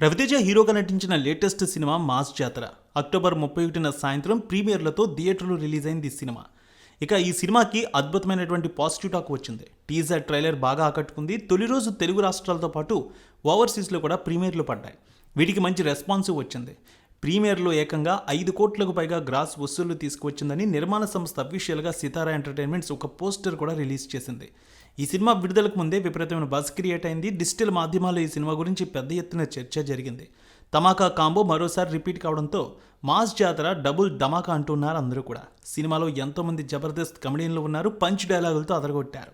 రవితేజ హీరోగా నటించిన latest cinema mass Jathara. October ముప్పై ఒకటిన సాయంత్రం ప్రీమియర్లతో థియేటర్లో రిలీజ్ అయింది ఈ సినిమా. ఇక ఈ సినిమాకి అద్భుతమైనటువంటి పాజిటివ్ టాక్ వచ్చింది. టీజర్ ట్రైలర్ బాగా ఆకట్టుకుంది. తొలి రోజు తెలుగు రాష్ట్రాలతో పాటు ఓవర్సీస్లో కూడా ప్రీమియర్లు పడ్డాయి. వీటికి మంచి రెస్పాన్స్ వచ్చింది. ప్రీమియర్లో ఏకంగా ఐదు కోట్లకు పైగా గ్రాస్ వసూళ్ళు తీసుకువచ్చిందని నిర్మాణ సంస్థ అఫీషియల్గా సితారా ఎంటర్టైన్మెంట్స్ ఒక పోస్టర్ కూడా రిలీజ్ చేసింది. ఈ సినిమా విడుదలకు ముందే విపరీతమైన బజ్ క్రియేట్ అయింది. డిజిటల్ మాధ్యమాల్లో ఈ సినిమా గురించి పెద్ద ఎత్తున చర్చ జరిగింది. తమాకా కాంబో మరోసారి రిపీట్ కావడంతో మాస్ జాతర డబుల్ ధమాకా అంటున్నారు అందరూ కూడా. సినిమాలో ఎంతోమంది జబర్దస్త్ కమెడియన్లు ఉన్నారు. పంచ్ డైలాగులతో అదరగొట్టారు.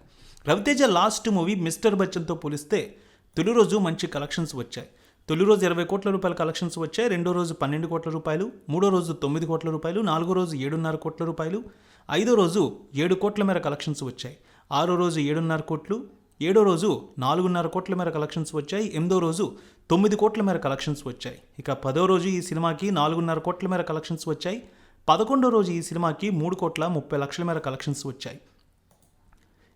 రవితేజ లాస్ట్ మూవీ మిస్టర్ బచ్చన్తో పోలిస్తే తొలి రోజు మంచి కలెక్షన్స్ వచ్చాయి. తొలి రోజు ఇరవై కోట్ల రూపాయల కలెక్షన్స్ వచ్చాయి. రెండో రోజు పన్నెండు కోట్ల రూపాయలు. మూడో రోజు తొమ్మిది కోట్ల రూపాయలు. నాలుగో రోజు ఏడున్నర కోట్ల రూపాయలు. ఐదో రోజు ఏడు కోట్ల మేర కలెక్షన్స్ వచ్చాయి. ఆరో రోజు ఏడున్నర కోట్లు ఏడో రోజు నాలుగున్నర కోట్ల మేర కలెక్షన్స్ వచ్చాయి ఎనిమిదో రోజు తొమ్మిది కోట్ల మేర కలెక్షన్స్ వచ్చాయి. ఇక పదో రోజు ఈ సినిమాకి నాలుగున్నర కోట్ల మేర కలెక్షన్స్ వచ్చాయి పదకొండో రోజు ఈ సినిమాకి మూడు కోట్ల ముప్పై లక్షల మేర కలెక్షన్స్ వచ్చాయి.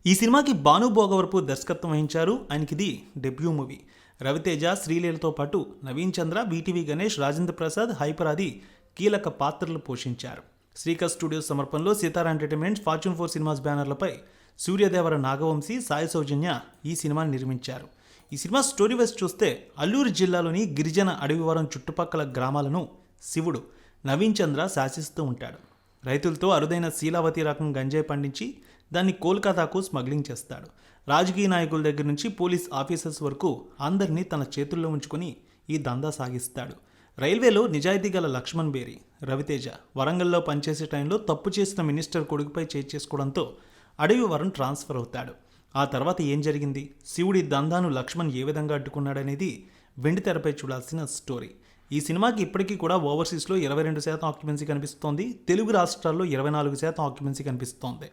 ఈ సినిమాకి భాను భోగవరపు దర్శకత్వం వహించారు ఆయనకి ఇది డెబ్యూ మూవీ రవితేజ శ్రీలీలతో పాటు నవీన్ చంద్ర బీటీవీ గణేష్ రాజేంద్ర ప్రసాద్ హైపరాది కీలక పాత్రలు పోషించారు. శ్రీకర్ స్టూడియోస్ సమర్పణలో Sithara entertainment fortune four cinemas బ్యానర్లపై Suryadevara Nagavamsi Sai Soujanya ఈ సినిమాని నిర్మించారు. ఈ సినిమా స్టోరీ వైస్ చూస్తే అల్లూరు జిల్లాలోని గిరిజన అడవివరం చుట్టుపక్కల గ్రామాలను శివుడు నవీన్ చంద్ర శాసిస్తూ ఉంటాడు. రైతులతో అరుదైన శీలావతి రకం గంజాయి పండించి దాన్ని కోల్కతాకు స్మగ్లింగ్ చేస్తాడు. రాజకీయ నాయకుల దగ్గర నుంచి పోలీస్ ఆఫీసర్స్ వరకు అందరినీ తన చేతుల్లో ఉంచుకొని ఈ దందా సాగిస్తాడు. రైల్వేలో నిజాయితీ గల లక్ష్మణ్ బేరి రవితేజ వరంగల్లో పనిచేసే టైంలో తప్పు చేసిన మినిస్టర్ కొడుకుపై చేసుకోవడంతో అడవి వరం ట్రాన్స్ఫర్ అవుతాడు. ఆ తర్వాత ఏం జరిగింది? శివుడి దందాను లక్ష్మణ్ ఏ విధంగా అడ్డుకున్నాడనేది వెండి తెరపై చూడాల్సిన స్టోరీ. ఈ సినిమాకి ఇప్పటికీ కూడా ఓవర్సీస్లో ఇరవై రెండు శాతం ఆక్యుపెన్సీ కనిపిస్తోంది. తెలుగు రాష్ట్రాల్లో ఇరవై నాలుగు శాతం ఆక్యుపెన్సీ కనిపిస్తోంది.